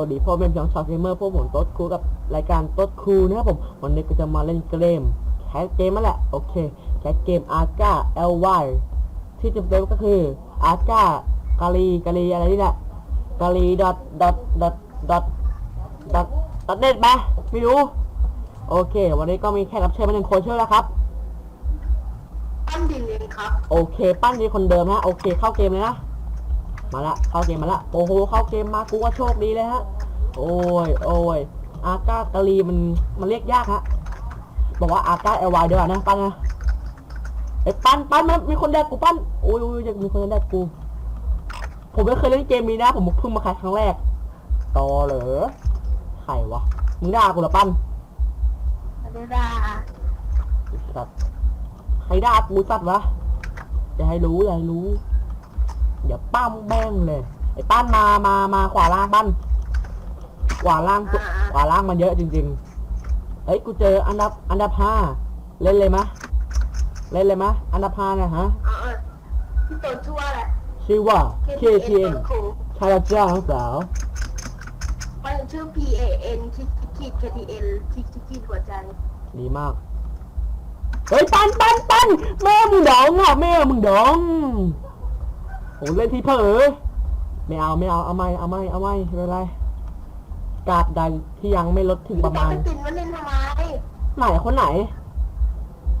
ขอกลับสวัสดีพ่อแม่พี่น้องชาวเกมเมอร์พวกผมโต๊ดครูกับรายการโต๊ดครูนะครับผมวันนี้ก็จะมาเล่นเกมแคสเกมนั่นแหละโอเคแคสเกมอาร์กา LY ที่จำเป็นก็คืออาร์กากาลีกาลีอะไรนี่แหละกาลีดอทดอทดอทดอทดอทดอทเน็ตไหมไม่รู้โอเค วันนี้ก็มีแขกรับเชิญมาหนึ่งคนเชื่อแล้วครับปั้นดินเองครับ โอเค ปั้นดีคนเดิมนะโอเค เข้าเกมเลยนะ มาละเข้าเกมมาละโอ้โหเข้าเกมมากูว่าโชคดีเลยฮะ โอ้ยโอ้ยอาก้ากะลีมันมันเรียกยากฮะบอกว่าอาก้าเอลวายดีกว่านะปั้นนะไอ้ยปั้นปั้นมันมีคนแดกกูปั้นโอ้ยโอ้ยยังมีคนแดกกู ผมไม่เคยเล่นเกมนี้นะ ผมเพิ่งมาครั้งแรกต่อเหรอใครวะมึงด่ากูเหรอปั้นอนุราสัตว์ใครด่ากูสัตว์วะอย่าให้รู้อย่าให้รู้ เดี๋ยวปั้มแม่งเลย ไอ้ปั้นมามามาขวาล่างปั้นขวาล่างขวาล่างมันเยอะจริงๆเฮ้ยกูเจออันดับอันดับห้าเล่นเลยมะเล่นเลยมะอันดับห้าเนี่ยฮะ เออพี่ต้นชื่อว่าอะไรชื่อว่า KTN ครูชายเจ้าสาว มันชื่อ P A N คิดคิด K T N คิดคิดคิดหัวใจดีมาก เฮ้ย ปั้นปั้นปั้นแม่มึงดองอะแม่มึงดอง โอ้เล่นที่เผลอไม่เอาไม่เอาเอาไม่เอาไม่เอาไม่ไม่เป็นไรกราบใดที่ยังไม่ลดถึงประมาณพี่ต้นไปตินมันเล่นทำไมไหนคนไหน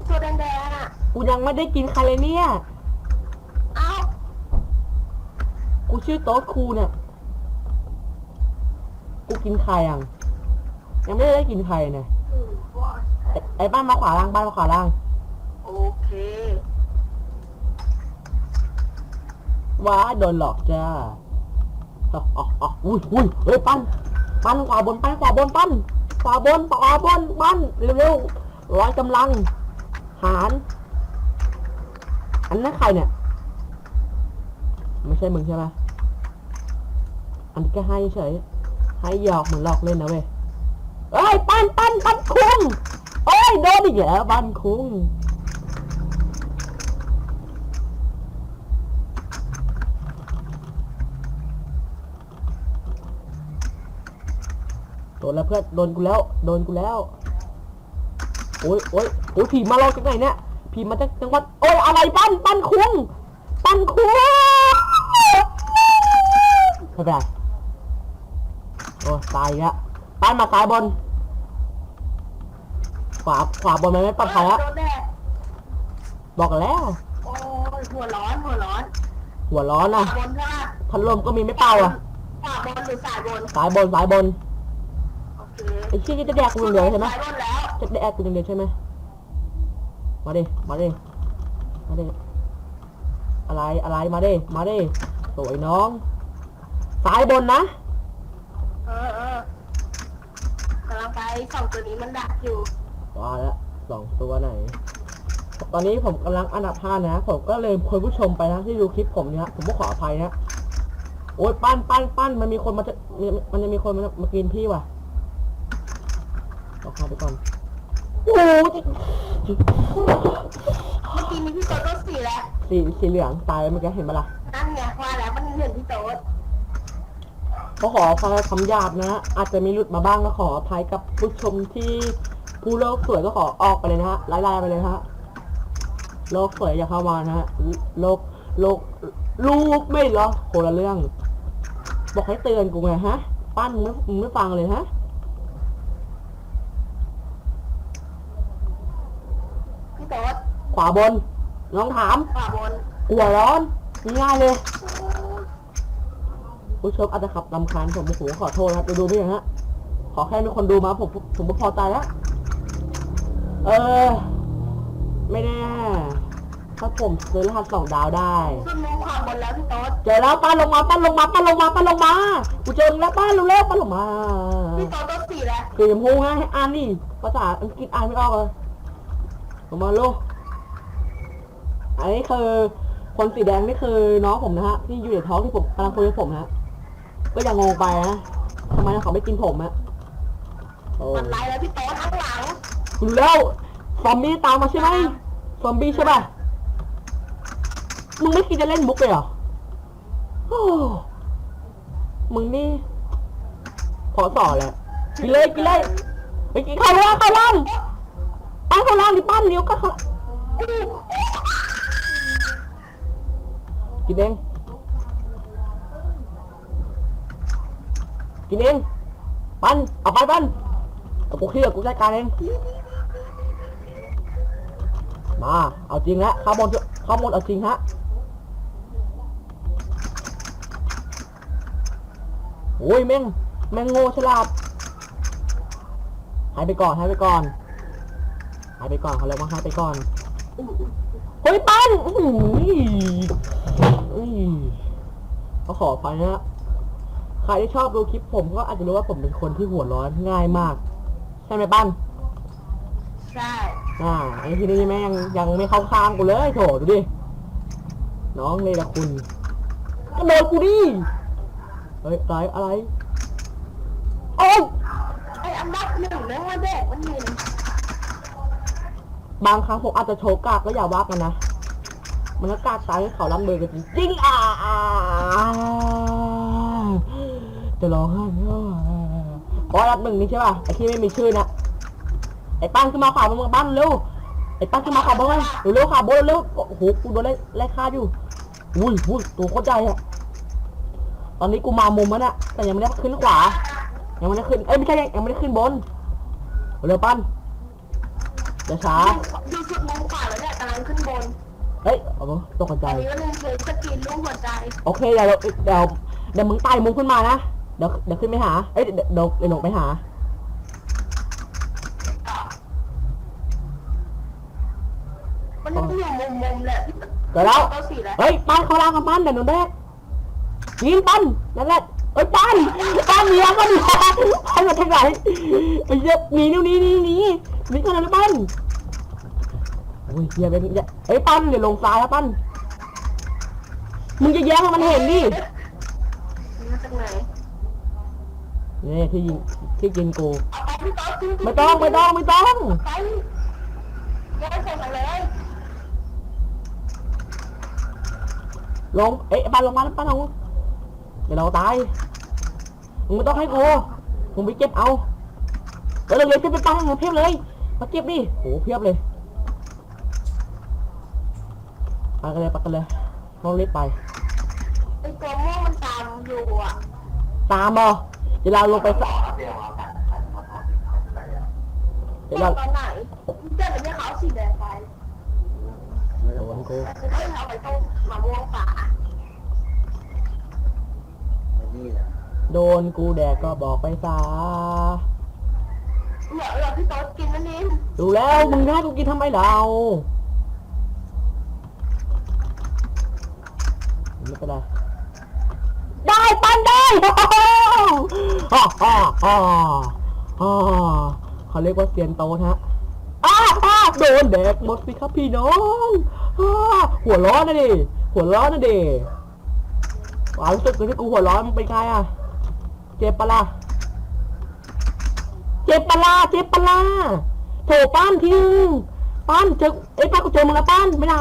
ตัวแดงๆอะ กูยังไม่ได้กินใครเลยเนี่ย เอ้ากูชื่อโต๊ดครูเนี่ย กูกินใครยัง ยังไม่ได้กินใครเนี่ยอืมว่าไอ้ไอ้บ้านมาขวาล่างบ้านมาขวาล่าง โอเค ว้าโดนหลอกจ้าอ๋ออ๋ออุ้ยอุ้ยเฮ้ยปั้นปั้นขวาบนปั้นขวาบนปั้นขวาบนขวาบนปั้นเร็วๆร้อยกำลัง หารอันนั้นใครเนี่ย ไม่ใช่มึงใช่ไหมอันนี้ก็ให้เฉย ให้หยอกเหมือนหลอกเล่นนะเว้ยเอ้ยปั้นปั้นปั้นคุ้งโอ้ยโดนอีกแล้วปั้นคุ้ง นแล้วเพื่อนโดนกูแล้วโดนกูแล้วโอ้ยโอ้ยโอ้ยผีมาลอกจากไหนเนี่ยผีมาจากจังหวัดโอ้ยอะไรปั้นปั้นคุ้งปั้นคุ้งไม่เป็นไรโอ้ตายอีกแล้วปั้นมาซ้ายบน ขวาขวาบนมันไม่ปลอดภัยแล้วโดนแดดบอกแล้วโอ้ยหัวร้อนหัวร้อน หัวร้อนขวานะบนใช่ปะพัดลมก็มีไม่เป่าอะขวาบนหรือสายบนสายบนสายบน โอเคไอ้ชี้จะแดกกูอย่างเดียวใช่ไหมสายบนแล้วจะแดกกูอย่างเดียวใช่ไหมมาดิมาดิมาดิอะไรอะไรมาดิมาดิสวยน้องสายบนนะเออเออกำลังไปสองตัวนี้มันดักอยู่ว่าแล้วสองตัวไหน ตอนนี้ผมกำลังอันดับห้านะ ผมก็เลยคุณผู้ชมไปนะที่ดูคลิปผมเนี่ยผมก็ขออภัยนะโอ้ยปั้นปั้นปั้นมันมีคนมาจะมีมันจะมีคนมามากินพี่ว่ะ เอาเข้าไปก่อนโอ้ยเมื่อกี้นี้พี่โต๊ดก็สี่แล้วสีสีเหลืองตายไปเมื่อกี้เห็นปะล่ะนั่นไงว่าแล้วมันเห็นพี่โต๊ดก็ขออภัยคำหยาบนะ อาจจะมีหลุดมาบ้างก็ขออภัยกับผู้ชมที่ผู้โลกสวยก็ขอออกไปเลยนะฮะไล่ๆไปเลยนะฮะโลกสวยอย่าเข้ามานะฮะโลกโลกลูกไม่เหรอโคนละเรื่อง บอกให้เตือนกูไงฮะ ปั้นมึงไม่มึงไม่ฟังเลยฮะ พี่โต๊ด ขวาบนลองถามขวาบนกลัวร้อนง่ายๆเลยโอ้ยผู้ชมอาจจะขับลำคาญผมผมขอโทษนะครับจะดูไม่อย่างฮะขอแค่มีคนดูมาผมผมก็พอใจแล้วเออ ไม่แน่ถ้าผมซื้อรหัสสองดาวได้ขึ้นมุมขวาบนแล้วพี่โต๊ดเจอแล้วป้านลงมาป้านลงมาป้านลงมาป้านลงมากูเจอมึงแล้วป้านเร็วๆป้านลงมาพี่โต๊ดก็สี่แล้วสีชมพูไงให้อ่านนี่ภาษาอังกฤษอ่านไม่ออกเลยลงมาลูก อันนี้คือคนสีแดงนี่คือน้องผมนะฮะที่อยู่ในท้องที่ผมกำลังคุยกับผมนะฮะก็ยังงงไปนะทำไมเขาไม่กินผมอะโอ้มันไล่แล้วพี่โต๊ดข้างหลังกูรู้แล้วซอมบี้ตามมาใช่ไหมซอมบี้ใช่ป่ะมึงไม่คิดจะเล่นมุกเลยเหรอโอ้มึงนี่อสอนแหละกินเลยกินเลยไปกินข้าวล่างข้าวล่างปั้นข้าวล่างดิปั้นเลี้ยวก็ข้าว กินเอง กินเอง ปัน เอาไปปันเอากูเคลียร์กูจัดการเอง มา เอาจริงละข้าวบนข้าวบนเอาจริงฮะ โอ้ยแม่ง แม่งโง่ฉลาดหายไปก่อนหายไปก่อนหายไปก่อนเขาเรียกว่าหายไปก่อน เฮ้ยปัน อื้อหืออื้อเขาขออภัยนะฮะใครที่ชอบดูคลิปผมก็อาจจะรู้ว่าผมเป็นคนที่หัวร้อนง่ายมาก ใช่ไหมปั้นใช่อ่าไอ้ที่นี่แม่งยังไม่เข้าข้างกูเลยโถดูดิ น้องเลยละคุณก็โดนกูดิ เฮ้ยอะไรอะไรโอ้ยไออันดับหนึ่งแม่งมาแดกมันเห็นบางครั้งผมอาจจะโชว์กากก็อย่าว่ากันนะ มันก็กล้าตายให้เขาล้ำมือกันจริงอ่าจะร้องไห้เพราะอันดับหนึ่งนี่ใช่ป่ะไอ้ที่ไม่มีชื่อนะไอ้ปั้นขึ้นมาข่าวาบนบ้านเร็วไอ้ปั้นขึ้นมาขวาบนบ้านเร็วขวาบนเร็วโอ้โหกูโดนไล่ไล่ฆ่าอยู่อุ้ยอุ้ยตัวโคตรใหญ่อะตอนนี้กูมามุมแล้วน่ะแต่ยังไม่ได้ขึ้นขวา ยังไม่ได้ขึ้นเอ้ยไม่ใช่ยังไม่ได้ขึ้นบนเร็วปั้นเดี๋ยวช้าดูสุดมุมขวาแล้วเนี่ยกำลังขึ้นบน เฮ้ยเอามาตกใจอันนี้ก็เลยเลยสกินรูปหัวใจโอเคเดี๋ยวเราเดี๋ยวเดี๋ยวมึงไต่มุมขึ้นมานะ เดี๋ยวเดี๋ยวขึ้นไปหา เอ้ยเดี๋ยวเดี๋ยวเดี๋ยวหนกไปหา มันยังอยู่มุมมุมๆแหละเดี๋ยวแล้วเอาสีแล้วเฮ้ยปั้นเขาล่างกับปั้นเดี๋ยวหนูแรกยิงปั้นนั่นแหละเอ้ยปั้นปั้นเลี้ยงก็ดีปั้นมาทางไหนไอ้เหี้ยหนีนิ้วหนี้นี่นี่หนีกันเลยปั้นโอ้ยเฮียเป็นเหี้ยเอ้ยปั้นเดี๋ยวลงซ้ายครับปั้นมึงจะแย้งให้มันเห็นดิมาจากไหนนี่ที่ยิงที่กินกูเอาไปพี่ต๊อกไม่ต้องไม่ต้องไม่ต้องไปแยกใส่มาเลยลงเอ๊ะปานลงมาแล้วปานลงเดี๋ยวเราตายมึงไม่ต้องให้กูมึงไปเก็บเอาเดี๋ยวเร็วๆเก็บไปปังเพียบเลยมาเก็บดิโหเพียบเลย ไปกันเลยไปกันเลยน้องเล็กไปไอตัวม่วงมันตามอยู่อะตามบอเดี๋ยวเราลงไปสะเดี๋ยวเราตอนไหนเจ้าเป็นเนี่ยเขาเอาสีแดงไปโดนกูแต่คือให้เอาไปต้มมะม่วงฝาโดนกูแดกก็บอกไปซะเหลือเหลือพี่ต๊อกกินนั่นเองดูแล้วมึงให้กูกินทำไมเรา ไม่เป็นไรได้ปันได้ฮ่าฮ่าฮ่าฮ่าเขาเรียกว่าเซียนโตนะฮะอ้าอ้าโดนแดกหมดสิครับพี่น้องอ้าหัวร้อนนะดิหัวร้อนนะดิความรู้สึกที่กูหัวร้อนมันเป็นไงอะเจ็บปะล่ะเจ็บปะล่ะเจ็บปะล่ะโถป้านที่หนึ่งป้านเจอเอ้ยป้านกูเจอมึงแล้วป้านไปไหน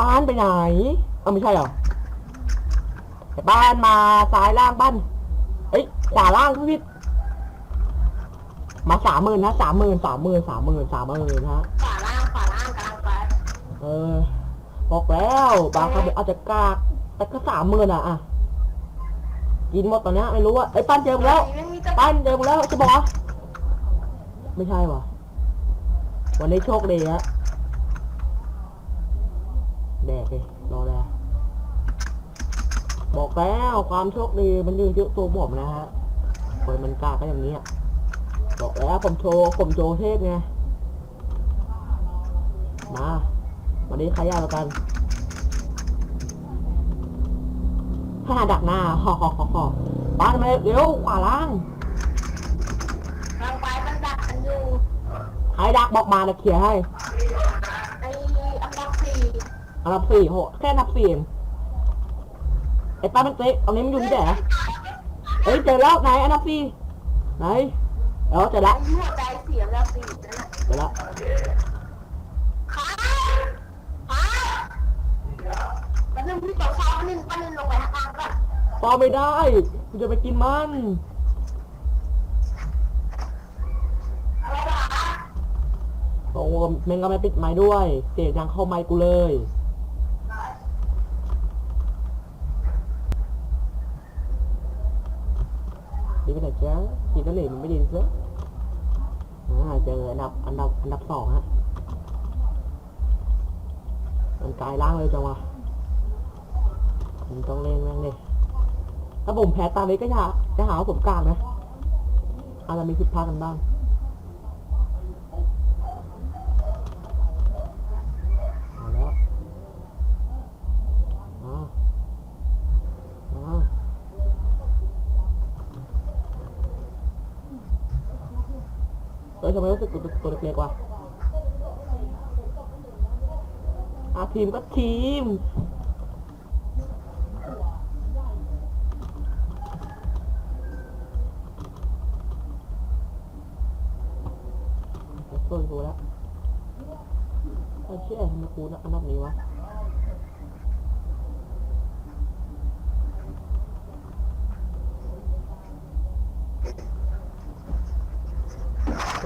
ป้านไปไหนเอ้าไม่ใช่เหรอไอ้บ้านมาซ้ายล่างบ้านเอ้ยขวาล่างพี่วิทย์มาสามหมื่นนะสามหมื่นสามหมื่นสามหมื่นสามหมื่นฮะฝาล่างฝาล่างกำลังไปเออบอกแล้วบางครั้งอาจจะกากแต่ก็สามหมื่นอะอะกินหมดตอนเนี้ยไม่รู้ว่าไอ้ยปั้นเจอมึงแล้วไม่มีจะปั้นเจอมึงแล้วจะบอกวะไม่ใช่วะวันนี้โชคดีฮะแดกเลยรอแล้ว บอกแล้วความโชคดีมันอยู่ที่ตัวผมนะฮะคนมันกล้าก็อย่างนี้อะบอกแล้วผมโชว์ผมโชว์เทพไงมาวันนี้ใครยากกว่ากันถ้าดักหน้าฮ่อฮ่อฮ่อฮ่อบ้านมาเร็วขวาล่างกำลังไปมันดักกันอยู่ใครดักบอกมานะเคลียร์ให้ไออันดับสี่อันดับสี่โหแค่อันดับสี่เอง ไอ้ป้ามันเตะตอานี้มันอยู่ที่ไหนนะเอ้ยเจอแล้วไหนอนาฟีไหนเออเจอแล้หัวใจเสียแล้วสิเจอละขาขามันนึงพี่ต่อชาวนึงปันนึงลงไปทางก่อนต่ไม่ได้กูจะไปกินมันโอ้แมงก็ไม่ปิดไม้ด้วยเจ๊ยังเข้าไม้กูเลย ดีไปไหนจ้าทีนั่นเหลมันไม่ดีซะอ่าเจออันดับอันดับอันดับสองฮะมันกลายร่างเลยจังวะมันต้องเล่นแม่งเลยถ้าผมแพ้ตาเล็กก็อย่าจะหาว่าผมกลางนะอาจจะมีผิดพลาดกันบ้าง เอาแล้วมามาเอ้ยทำไมรู้สึกตัวตัวเล็กๆวะอาทีมก็ทีมจะสู้กูแล้วไอ้เชี่ยทำไมกูนะอันดับนี้วะ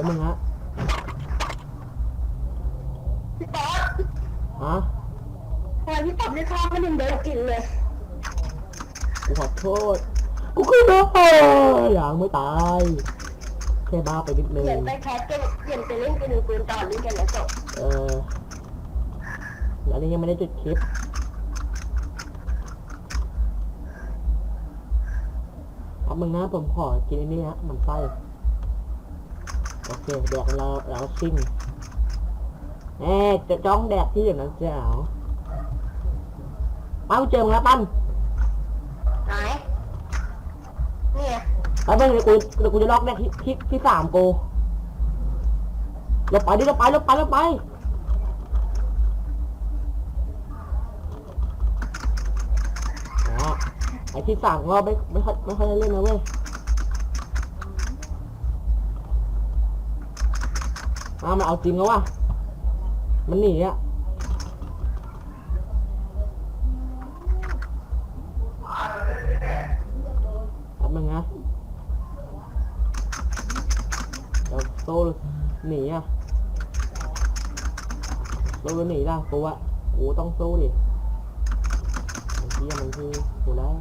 แล้วมึงฮะพี่ป๊อปฮะทำไมพี่ป๊อปได้ข้าวไม่ดึงเดินกินเลย กูขอโทษ กูคือน้าอย่างไม่ตายแค่บ้าไปนิดนึเปลี่ยนงไปแคสเกมเปลี่ยนไปเล่นเกมปืนต่อเล่นกันแล้วจบเออแล้วนี่ยังไม่ได้จุดคลิป ครับมึงนะผมขอกินอันนี้ฮะมันไส้ โอเคแดกเราแล้วซิ่งแหมจะจ้องแดกที่อย่างนั้นเจ้าปั้นเจอมึงแล้วปั้นไหนเนี่ยแล้วมึงเดี๋ยวกูเดี๋ยวกูจะล็อกแดกที่ที่ที่สามกูเราไปดิเราไปเราไปเราไปอ๋อไอ้ที่สามก็ไม่ไม่ค่อยไม่ค่อยได้เล่นนะเว้ย อ้าวมันเอาจริงแล้ววะมันหนีอะทำยังไงเดี๋ยวโซ่หนีอะโซ่หนีล่ะกูอะกูต้องสู้ดิไอ้เหี้ยมันคือกูแล้ว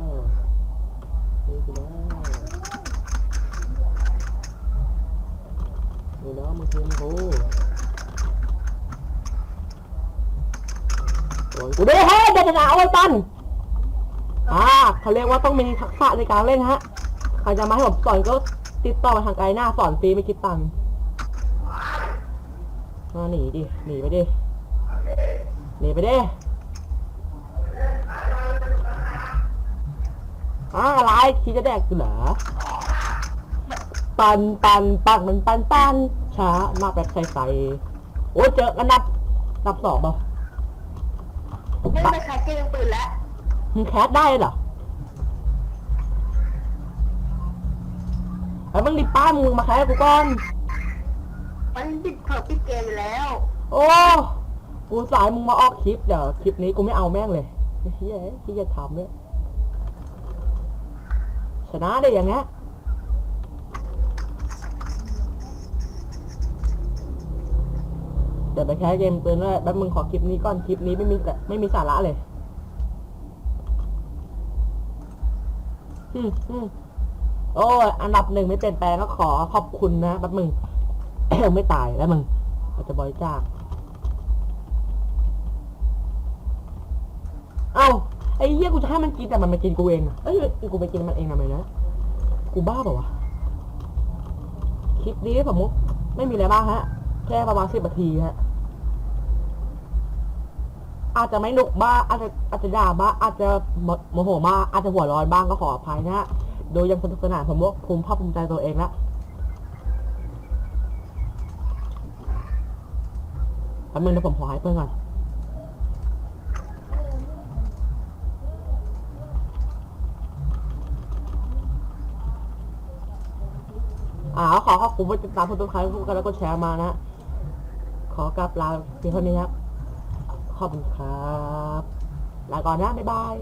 คือกูแล้ว กูแล้วมันคือกูโอ้ยกูด้เฮ้ยเด็กหนาวไอ้ตันอ่าเขาเรียกว่าต้องมีทักษะในการเล่นฮะ ใครจะมาให้ผมสอนก็ติดต่อมาทางไกลหน้าสอนฟรีไม่คิดตังค์มาหนีดิ หนีไปดิ หนีไปดิอ้าอะไรคิดจะแดกกูเหรอ ปันปันปันมันปันปันช้ามาแบบใส่ใส่โอ้ยเจอกันนับนับสองเปล่าเล่นไปแคสเกมปืนแล้วมึงแคสได้เหรอไอ้มึงดิป้ามึงมาแคสกูก่อนมันปิดเผอปิดเกมไปแล้ว โอ้กูสายมึงมาออกคลิปเดี๋ยวคลิปนี้กูไม่เอาแม่งเลยไอ้เฮ้ยที่จะทำเนี่ยชนะได้อย่างเงี้ย เดี๋ยวไปแคสเกมปืนด้วยแป๊บมึงขอคลิปนี้ก่อนคลิปนี้ไม่มีแต่ไม่มีสาระเลยอืมอืมโอ้ยอันดับหนึ่งไม่เปลี่ยนแปลงก็ขอขอบคุณนะแป๊บมึงไม่ตายแล้วมึงเราจะบริจาคเอ้าไอ้เหี้ยกูจะให้มันกินแต่มันมากินกูเองอะเอ้ยกูไปกินมันเองทำไมนะกูบ้าเปล่าวะคลิปนี้สมมติไม่มีอะไรมากฮะ แค่ประมาณสิบนาทีฮะ อาจจะไม่หนุกบ้างอาจจะอาจจะด่าบ้างอาจจะโมโมโหมากอาจจะหัวร้อนบ้างก็ขออภัยนะฮะโดยยังสนุกสนานผมว่าภูมิภาคภูมิใจตัวเองละแป๊บนึงนะผมขอให้เพื่อนก่อนอ่าขอขอบคุณผู้ติดตามผู้ชมใครทุกคนแล้วก็แชร์มานะ ขอกราบลาเพียงเท่านี้ครับ ขอบคุณครับ ลาก่อนนะ บ๊ายบาย